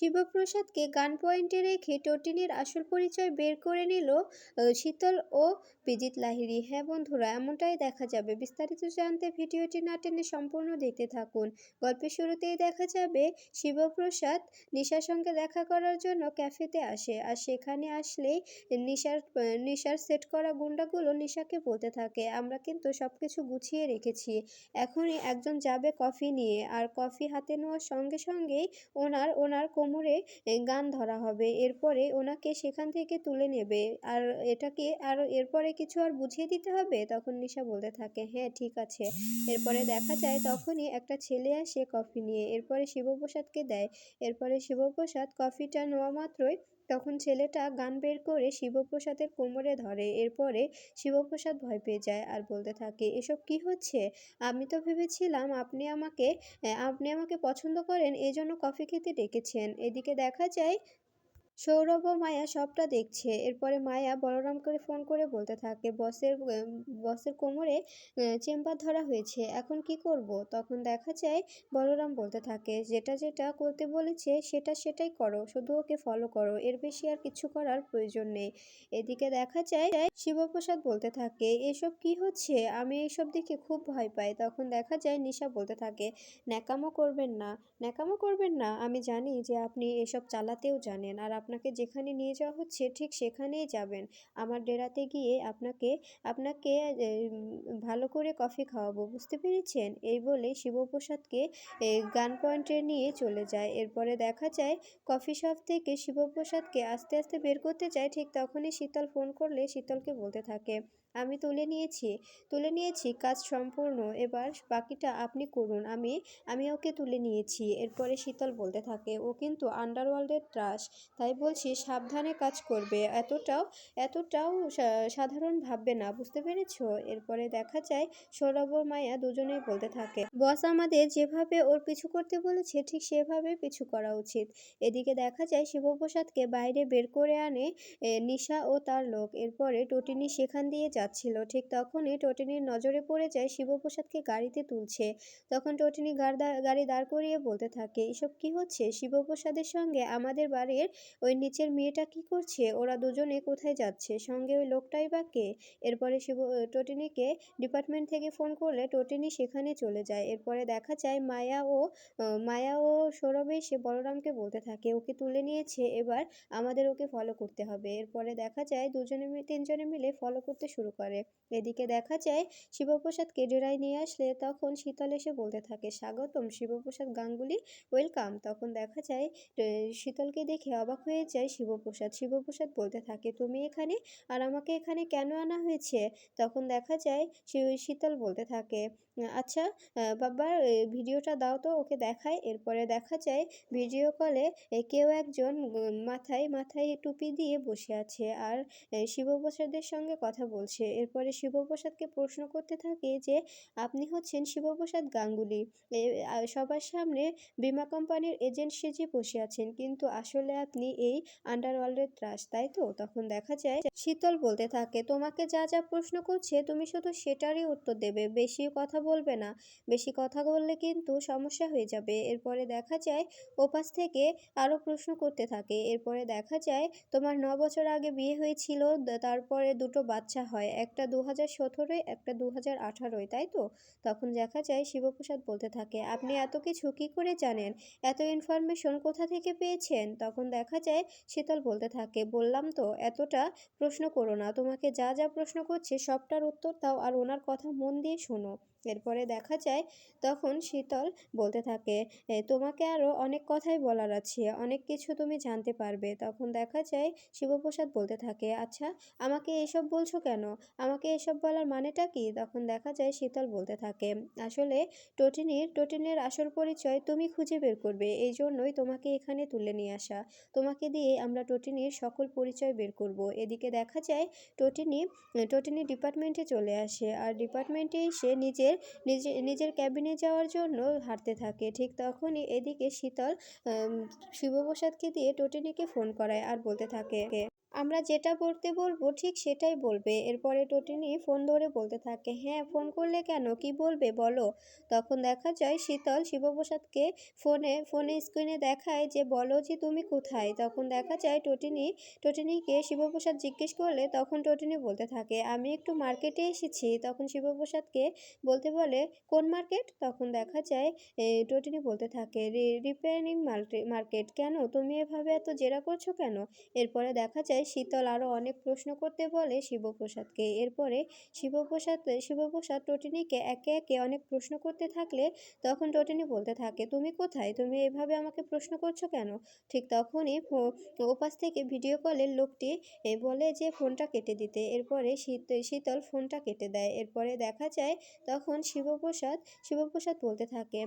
শিবপ্রসাদকে গান পয়েন্টে রেখে টটিনির আসল পরিচয় বের করে নিল শীতল ও বিজিত লাহিড়ী। হ্যাঁ বন্ধুরা, এমনটাই দেখা যাবে। বিস্তারিত জানতে ভিডিওটি না টেনে সম্পূর্ণ দেখতে থাকুন। গল্পের শুরুতেই দেখা যাবে, শিবপ্রসাদ নিশার সঙ্গে দেখা করার জন্য ক্যাফেতে আসে। আর সেখানে আসলেই নিশার নিশার সেট করা গুন্ডাগুলো নিশাকে বলতে থাকে, আমরা কিন্তু সব কিছু গুছিয়ে রেখেছি। এখনই একজন যাবে কফি নিয়ে। আর কফি হাতে নেওয়ার সঙ্গে সঙ্গেই ওনার ওনার কোমরে গান ধরা হবে। এরপরে ওনাকে সেখান থেকে তুলে নেবে। আর এটাকে, আর এরপরে কিছু আর বুঝিয়ে দিতে হবে? তখন নিশা বলতে থাকে হ্যাঁ ঠিক আছে। এরপরে দেখা যায় তখনই একটা ছেলে আসে কফি নিয়ে। এরপরে শিবপ্রসাদকে দেয়। এরপরে শিবপ্রসাদ কফিটা নেওয়া মাত্রই তখন ছেলেটা গান বের করে শিবপ্রসাদের কোমরে ধরে। এরপরে শিবপ্রসাদ ভয় পেয়ে যায় আর বলতে থাকে, এসব কি হচ্ছে? আমি তো ভেবেছিলাম আপনি আমাকে আপনি আমাকে পছন্দ করেন এই জন্য কফি খেতে ডেকেছেন। এদিকে দেখা যায় সৌরভ ও মায়া সবটা দেখছে। এরপরে মায়া বলরাম করে ফোন করে বলতে থাকে, বসের বসের কোমরে চেম্বার ধরা হয়েছে, এখন কি করব? তখন দেখা যায় বলরাম বলতে থাকে, যেটা যেটা করতে বলেছে, সেটা, সেটাই করো, শুধু ওকে ফলো করো, এর বেশি আর কিছু করার প্রয়োজন নেই। এদিকে দেখা যায় শিবপ্রসাদ বলতে থাকে, এসব কি হচ্ছে? আমি এইসব দেখে খুব ভয় পাই। তখন দেখা যায় নিশা বলতে থাকে, ন্যাকামো করবেন না, ন্যাকামো করবেন না। আমি জানি যে আপনি এসব চালাতেও জানেন, আর আপনাকে যেখানে নিয়ে যাওয়া হচ্ছে ঠিক সেখানেই যাবেন। আমার ডেরাতে গিয়ে আপনাকে আপনাকে ভালো করে কফি খাওয়াবো, বুঝতে পেরেছেন? এই বলে শিবপ্রসাদকে গান পয়েন্টে নিয়ে চলে যায়। এরপরে দেখা যায় কফি শপ থেকে শিবপ্রসাদকে আস্তে আস্তে বের করতে যায়। ঠিক তখনই শীতল ফোন করলে শীতলকে বলতে থাকে আমি তুলে নিয়েছি তুলে নিয়েছি, কাজ সম্পূর্ণ। এবার বাকিটা আপনি করুন। আমি আমি ওকে তুলে নিয়েছি। এরপরে শীতল বলতে থাকে, ও কিন্তু আন্ডারওয়ার্ল্ডের ত্রাস। তাই বলছি সাবধানে কাজ করবে। এতটাও এতটাও সাধারণ ভাববে না, বুঝতে পেরেছ? এরপরে দেখা যায় সৌরভ মায়া দুজনেই বলতে থাকে, বস আমাদের যেভাবে ওর পিছু করতে বলেছে, ঠিক সেভাবে পিছু করা উচিত। এদিকে দেখা যায় শিবপ্রসাদকে বাইরে বের করে আনে নিশা ও তার লোক। এরপরে টটিনি সেখান দিয়ে যাচ্ছিল। ঠিক তখনই টটিনির নজরে পড়ে যায় শিবপ্রসাদকে গাড়িতে তুলছে। তখন টটিনি গাড়ি দাঁড় করিয়ে বলতে থাকে, এসব কি হচ্ছে? শিবপ্রসাদের সঙ্গে আমাদের বাড়ির ওই নিচের মেয়েটা কি করছে? ওরা দুজনে কোথায় যাচ্ছে? সঙ্গে ওই লোকটাই বা কে? এরপরে শিব, টটিনিকে ডিপার্টমেন্ট থেকে ফোন করলে টটিনি সেখানে চলে যায়। এরপরে দেখা যায় মায়া ও মায়া ও সৌরভে সে বলরামকে বলতে থাকে, ওকে তুলে নিয়েছে, এবার আমাদের ওকে ফলো করতে হবে। এরপরে দেখা যায় দুজনে তিনজনে মিলে ফলো করতে শুরু করে। এদিকে দেখা যায় শিবপ্রসাদকে ডেরায় নিয়ে আসলে তখন শীতল এসে বলতে থাকে, স্বাগতম শিবপ্রসাদ গাঙ্গুলি, ওয়েলকাম। তখন দেখা যায় শীতলকে দেখে অবাক হয়ে যায় শিবপ্রসাদ। শিবপ্রসাদ বলতে থাকে, তুমি এখানে? আর আমাকে এখানে কেন আনা হয়েছে? তখন দেখা যায় শীতল বলতে থাকে আচ্ছা বাবা ভিডিওটা দাও তো, ওকে দেখায় এরপরে দেখা যায়, ভিডিও কলে কেউ একজন মাথায় মাথায় টুপি দিয়ে বসে আছে। আর শিবপ্রসাদের সঙ্গে কথা বলছে। এরপরে শিবপ্রসাদকে প্রশ্ন করতে থাকে যে, আপনি হচ্ছেন শিবপ্রসাদ গাঙ্গুলি। সবার সামনে বিমা কোম্পানির এজেন্ট সেজে বসে আছেন। কিন্তু আসলে আপনি এই আন্ডারওয়ার্ল্ডের ত্রাস, তাই তো? তখন দেখা যায় শীতল বলতে থাকে, তোমাকে যা যা প্রশ্ন করছে, তুমি শুধু সেটারই উত্তর দেবে। বেশি কথা বলবে না। বেশি কথা বললে কিন্তু সমস্যা হয়ে যাবে। এরপরে দেখা যায়, ওপাশ থেকে আরও প্রশ্ন করতে থাকে। এরপরে দেখা যায়, তোমার ন বছর আগে বিয়ে হয়েছিল তারপরে দুটো বাচ্চা হয়। একটা দু হাজার সতেরোয়, একটা দু হাজার আঠারোয়, তাই তো? তখন দেখা যায় শিবপ্রসাদ বলতে থাকে, আপনি এত কিছু কী করে জানেন? এত ইনফরমেশন কোথা থেকে পেয়েছেন? তখন দেখা যায় শীতল বলতে থাকে, বললাম তো, এতটা প্রশ্ন করো না। তোমাকে যা যা প্রশ্ন করছে সবটার উত্তর দাও আর ওনার কথা মন দিয়ে শোনো। এরপরে দেখা যায় তখন শীতল বলতে থাকে তোমাকে আরও অনেক কথাই বলার আছে, অনেক কিছু তুমি জানতে পারবে। তখন দেখা যায় শিবপ্রসাদ বলতে থাকে আচ্ছা আমাকে এসব বলছো কেন? আমাকে এসব বলার মানেটা কি? তখন দেখা যায় শীতল বলতে থাকে, আসলে টোটিনির, টোটিনের আসল পরিচয় তুমি খুঁজে বের করবে, এই জন্যই তোমাকে এখানে তুলে নিয়ে আসা। তোমাকে দিয়ে আমরা টোটিনির সকল পরিচয় বের করব। এদিকে দেখা যায় টোটিনি টোটিনি ডিপার্টমেন্টে চলে আসে, আর ডিপার্টমেন্টে এসে নিজে নিজের নিজের ক্যাবিনে যাওয়ার জন্য হাঁটতে থাকে। ঠিক তখনই এদিকে শীতল শিবপ্রসাদকে দিয়ে টটিনিকে ফোন করায় আর বলতে থাকে আমরা যেটা বলতে বলব ঠিক সেটাই বলবে। এরপরে টটিনি ফোন ধরে বলতে থাকে হ্যাঁ ফোন করলে কেন? কি বলবে? বলো। তখন দেখা যায় শীতল শিবপ্রসাদকে ফোনে ফোনে স্ক্রিনে দেখায় যে, বলো যে, তুমি কোথায়? তখন দেখা যায় টটিনি টটিনিকে শিবপ্রসাদ জিজ্ঞেস করলে তখন টটিনি বলতে থাকে, আমি একটু মার্কেটে এসেছি। তখন শিবপ্রসাদকে বলতে বলে, কোন মার্কেট? তখন দেখা যায় টটিনি বলতে থাকে রিপেয়ারিং মার্কেট। কেন? তুমি এভাবে এত জেরা করছ কেন? এরপরে দেখা যায় শীতল আরও অনেক প্রশ্ন করতে বলে শিবপ্রসাদকে। এরপরে শিবপ্রসাদ শিবপ্রসাদ টটিনিকে একে একে অনেক প্রশ্ন করতে থাকলে তখন টটিনি বলতে থাকে, তুমি কোথায়? তুমি এভাবে আমাকে প্রশ্ন করছ কেন? ঠিক তখনই ওপাশ থেকে ভিডিও কলের লোকটি বলে যে, ফোনটা কেটে দিতে। এরপরে শীত, শীতল ফোনটা কেটে দেয়। এরপরে দেখা যায় তখন শিবপ্রসাদ শিবপ্রসাদ বলতে থাকে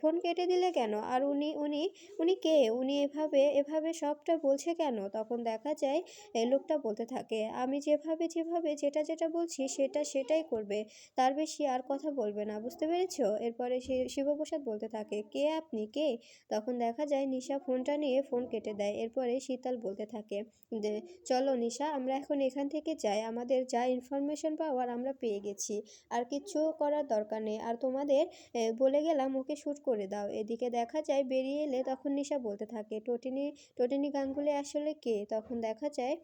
ফোন কেটে দিলে কেন? আর উনি উনি উনি কে? উনি এভাবে এভাবে সবটা বলছে কেন? তখন দেখা যায় এ, লোকটা বলতে থাকে আমি যেভাবে যেভাবে যেটা যেটা বলছি সেটা সেটাই করবে। তার বেশি আর কথা বলবে না বুঝতে পেরেছ? এরপরে সে শিবপ্রসাদ বলতে থাকে কে আপনি? কে? তখন দেখা যায় নিশা ফোনটা নিয়ে ফোন কেটে দেয় এরপরে শীতল বলতে থাকে যে চলো নিশা আমরা এখন এখান থেকে যাই আমাদের যা ইনফরমেশন পাওয়ার আমরা পেয়ে গেছি আর কিচ্ছু করার দরকার নেই আর তোমাদের বলে গেলাম ওকে শ্যুট করে দাও। এদিকে দেখা যায় বেরিয়ে এলে তখন নিশা বলতে থাকে টটিনি টটিনি গাঙ্গুলি আসলে কে? তখন দেখা যায়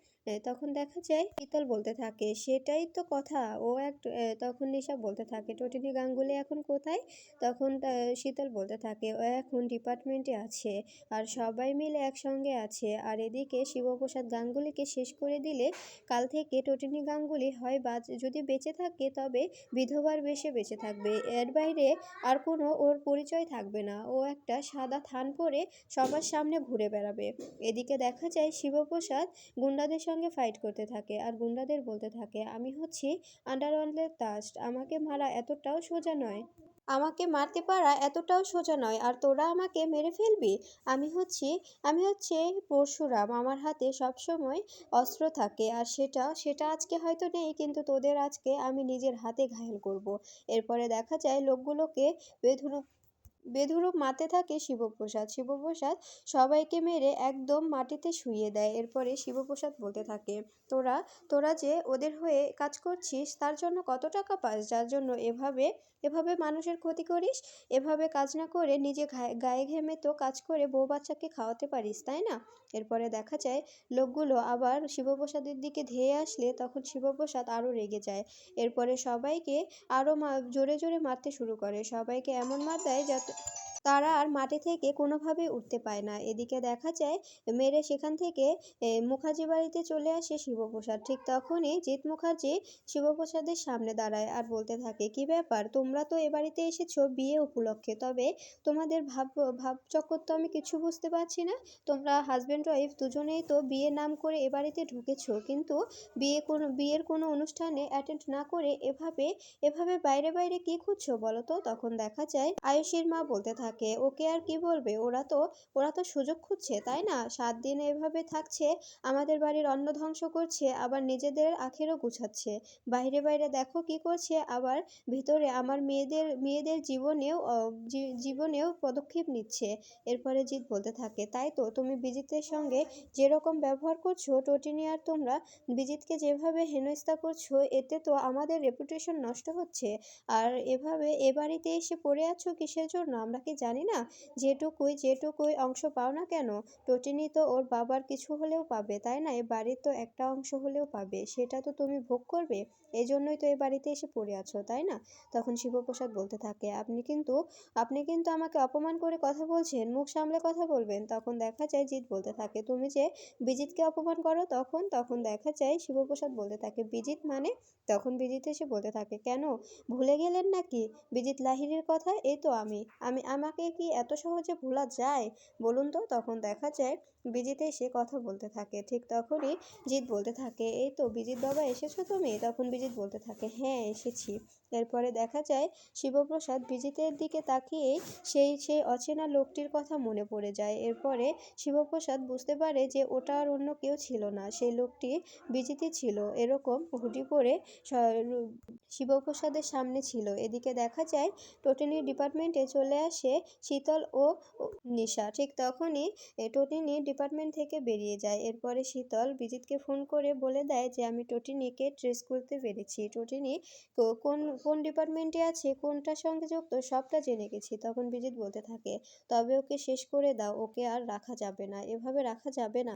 তখন দেখা যায় শীতল বলতে থাকে। সেটাই তো কথা। ও এক তখন নিশা বলতে থাকে টটিনি গাঙ্গুলি এখন কোথায়? তখন শীতল বলতে থাকে, ও এখন ডিপার্টমেন্টে আছে আর সবাই মিলে একসঙ্গে আছে। আর এদিকে শিবপ্রসাদ গাঙ্গুলিকে শেষ করে দিলে কাল থেকে টটিনি গাঙ্গুলি হয় বা যদি বেঁচে থাকে তবে বিধবার বেশে বেঁচে থাকবে। এর বাইরে আর কোনো ওর পরিচয় থাকবে না। ও একটা সাদা থান পরে সবার সামনে ঘুরে বেড়াবে। এদিকে দেখা যায় শিবপ্রসাদ গুন্ডাদের সঙ্গে ফাইট করতে থাকে আর গুন্ডাদের বলতে থাকে, আমি হচ্ছি আন্ডারওয়ার্ল্ডের তাস্ট, আমাকে মারা এতটাও সোজা নয় আমাকে মারতে পারা এতটাও সোজা নয়, আর তোরা আমাকে মেরে ফেলবি আমি হচ্ছি, আমি হচ্ছে পরশুরাম, আমার হাতে সবসময় অস্ত্র থাকে, আর সেটা সেটা আজকে হয়তো নেই, কিন্তু তোদের আজকে আমি নিজের হাতে ঘায়েল করব। এরপরে দেখা যায় লোকগুলোকে বেধুরূপ বেধুরূপ মাতে থাকে শিবপ্রসাদ। শিবপ্রসাদ সবাইকে মেরে একদম মাটিতে শুইয়ে দেয়। এরপরে শিবপ্রসাদ বলতে থাকে, তোরা তোরা যে ওদের হয়ে কাজ করছিস, তার জন্য কত টাকা পাস? যার জন্য এভাবে এভাবে মানুষের ক্ষতি করিস? এভাবে কাজ না করে নিজে গায়ে ঘেমে তো কাজ করে বউ বাচ্চাকে খাওয়াতে পারিস, তাই না? এরপরে দেখা যায়, লোকগুলো আবার শিবপ্রসাদের দিকে ধেয়ে আসলে তখন শিবপ্রসাদ আরও রেগে যায়। এরপরে সবাইকে আরও জোরে জোরে মারতে শুরু করে। সবাইকে এমন মার দেয় যাতে তারা আর মাটি থেকে কোনোভাবেই উঠতে পায় না। এদিকে দেখা যায়, মেরে সেখান থেকে মুখার্জি বাড়িতে চলে আসে শিবপ্রসাদ। ঠিক তখনই জিৎ মুখার্জি শিবপ্রসাদের সামনে দাঁড়ায় আর বলতে থাকে, কি ব্যাপার? তোমরা তো এ বাড়িতে এসেছ বিয়ে উপলক্ষে। তবে তোমাদের ভাব, ভাবচক্কর তো আমি কিছু বুঝতে পারছি না। তোমরা হাজব্যান্ড ওয়াইফ দুজনেই তো বিয়ে নাম করে এ বাড়িতে ঢুকেছো। কিন্তু বিয়ে কোনো, বিয়ের কোনো অনুষ্ঠানে অ্যাটেন্ড না করে এভাবে এভাবে বাইরে বাইরে কি খুঁজছো বলো তো? তখন দেখা যায়, আয়ুষীর মা বলতে থাকে ওকে আর কি বলবে? ওরা তো ওরা তো সুযোগ খুঁজছে, তাই না? সাত দিন এভাবে থাকছে, আমাদের বাড়ির অন্ন ধ্বংস করছে, আবার নিজেদের আখেরও গুছাচ্ছে। বাইরে বাইরে দেখো কি করছে, আবার ভিতরে আমার মেয়েদের মেয়েদের জীবনেও জীবনেও পদক্ষেপ নিচ্ছে। এরপরে জিৎ বলতে থাকে, তাই তো, তুমি বিজিতের সঙ্গে যেরকম ব্যবহার করছ, টটিনি আর তোমরা বিজিতকে যেভাবে হেনস্থা করছ, এতে তো আমাদের রেপুটেশন নষ্ট হচ্ছে। আর এভাবে এ বাড়িতে এসে পড়ে আছো কিসের জন্য? আমরা কি জানি না, যেটুকুই যেটুকুই অংশ পাও না কেন? টটিনি তো ওর বাবার কিছু হলেও পাবে, তাই না? এ বাড়ির তো একটা অংশ হলেও পাবে, সেটা তো তুমি ভোগ করবে? এই জন্যই তো এ বাড়িতে এসে পড়ে আছো, তাই না? তখন শিবপ্রসাদ বলতে থাকে, আপনি কিন্তু আপনি কিন্তু আমাকে অপমান করে কথা বলছেন, মুখ সামলে কথা বলবেন। তখন দেখা যায় জিৎ বলতে থাকে, তুমি যে বিজিতকে অপমান করো তখন তখন দেখা যায় শিবপ্রসাদ বলতে থাকে বিজিত মানে? তখন বিজিত এসে বলতে থাকে, কেন? ভুলে গেলেন নাকি? বিজিত লাহিড়ির কথা, এই তো আমি আমি আমাকে কি এত সহজে ভোলা যায়? বলুন তো তখন দেখা যায় বিজিত এসে কথা বলতে থাকে। ঠিক তখনই জিৎ বলতে থাকে, এই তো বিজিত বাবা এসেছ তুমি? তখন বিজিত বলতে থাকে হ্যাঁ এসেছি। এরপরে দেখা যায় শিবপ্রসাদ বিজিতের দিকে তাকিয়েই সেই সেই অচেনা লোকটির কথা মনে পড়ে যায়। এরপরে শিবপ্রসাদ বুঝতে পারে যে ওটা আর অন্য কেউ ছিল না, সেই লোকটি বিজিতই ছিল। এরকম হুডি পরে শিবপ্রসাদের সামনে ছিল। এদিকে দেখা যায় টোটেনি ডিপার্টমেন্টে চলে আসে শীতল ও নিশা। ঠিক তখনই টোটিনি ডিপার্টমেন্ট থেকে বেরিয়ে যায়। এরপরে শীতল বিজিতকে ফোন করে বলে দেয় যে, আমি টোটিনিকে ট্রেস করতে পেরেছি। টোটিনি কোন কোন ডিপার্টমেন্টে আছে কোনটার সঙ্গে যুক্ত, সবটা জেনে গেছি। তখন বিজিত বলতে থাকে, তবে ওকে শেষ করে দাও, ওকে আর রাখা যাবে না। এভাবে রাখা যাবে না।